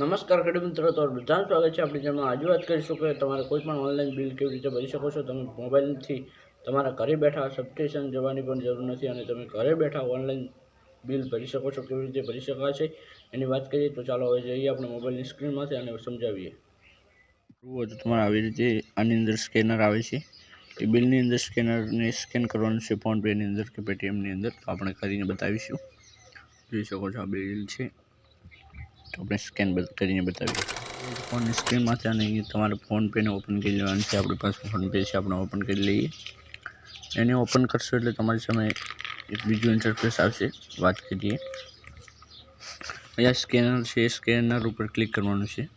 નમસ્કાર ખેડૂત મિત્રો, તો બધાનું સ્વાગત છે. આપણી જેમાં આજે વાત કરીશું કે તમારે કોઈ પણ ઓનલાઈન બિલ કેવી રીતે ભરી શકો છો? તમે મોબાઈલથી તમારા ઘરે બેઠા સબસ્ટેશન જવાની પણ જરૂર નથી અને તમે ઘરે બેઠા ઓનલાઈન બિલ ભરી શકો છો, કેવી રીતે ભરી શકાય છે? એની વાત કરીએ તો ચાલો હવે જઈએ આપણે મોબાઈલની સ્ક્રીનમાંથી અને સમજાવીએ. જુઓ તો તમારે આવી રીતે આની અંદર સ્કેનર આવે છે. એ બિલની અંદર સ્કેનરને સ્કેન કરવાનું છે, ફોન પેની અંદર કે પેટીએમની અંદર. તો આપણે કરીને બતાવીશું. જોઈ શકો છો આ બિલ છે. આપણે સ્કેન કરીને બતાવીએ. ફોનની સ્ક્રીનમાંથી અને અહીંયા તમારે ફોનપેને ઓપન કરી લેવાનું છે. આપણી પાસે ફોનપે છે, આપણે ઓપન કરી લઈએ. એને ઓપન કરશો એટલે તમારી સામે એક બીજું ઇન્ટરફેસ આવશે. વાત કરીએ. અહીંયા સ્કેનર છે સ્કેનર ઉપર ક્લિક કરવાનું છે.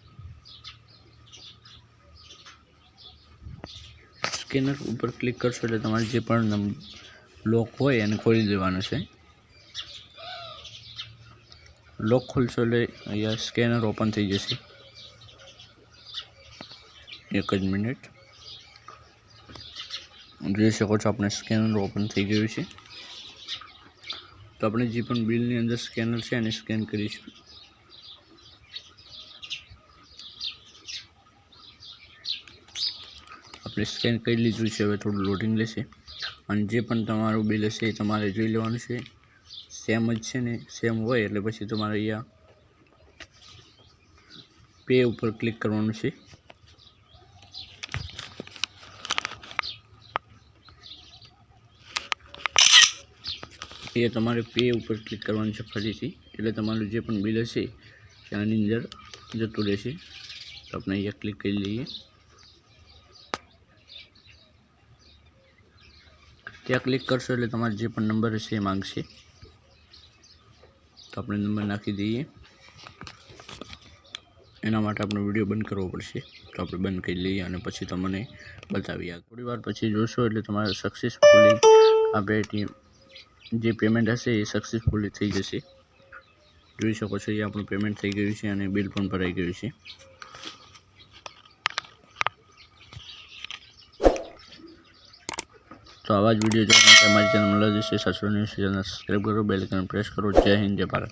સ્કેનર ઉપર ક્લિક કરશો એટલે તમારે જે પણ લોક હોય એને ખોલી દેવાનું છે. લોક ખોલશો એટલે અહીંયા સ્કેનર ઓપન થઈ જશે. એક જ મિનિટ. જોઈ શકો છો આપણે સ્કેનર ઓપન થઈ ગયું છે. તો આપણે જે પણ બિલની અંદર સ્કેનર છે એને સ્કેન કરીશું. આપણે સ્કેન કરી લીધું છે, હવે થોડું લોડિંગ લેશે. અને જે પણ તમારું બિલ હશે એ તમારે જોઈ લેવાનું છે. સેમ જ છે ને, સેમ હોય એટલે પછી તમારે અહીંયા પે ઉપર ક્લિક કરવાનું છે. એ તમારે પે ઉપર ક્લિક કરવાનું છે ફરીથી, એટલે તમારું જે પણ બિલ હશે એ અંદર જતું રહેશે. તો આપણે અહીંયા ક્લિક કરી લઈએ. ત્યાં ક્લિક કરશો એટલે તમારે જે પણ નંબર હશે એ માંગશે. તો આપણે નંબર નાખી દઈએ. એના માટે આપણે વીડિયો બંધ કરવો પડશે. તો આપણે બંધ કરી લઈએ અને પછી તમને બતાવીએ. થોડી વાર પછી જોશો એટલે તમારે સક્સેસફુલી આ પેટીએમ જે પેમેન્ટ હશે એ સક્સેસફુલી થઈ જશે. જોઈ શકો છો, એ આપણું પેમેન્ટ થઈ ગયું છે અને બિલ પણ ભરાઈ ગયું છે. તો આવા જ વીડિયો જોવા માટે અમારી ચેનલ મળે છે સસરો ન્યૂઝ ચેનલ સબસ્ક્રાઈબ કરો બેલ આઇકન પ્રેસ કરો. જય હિન્દ, જય ભારત.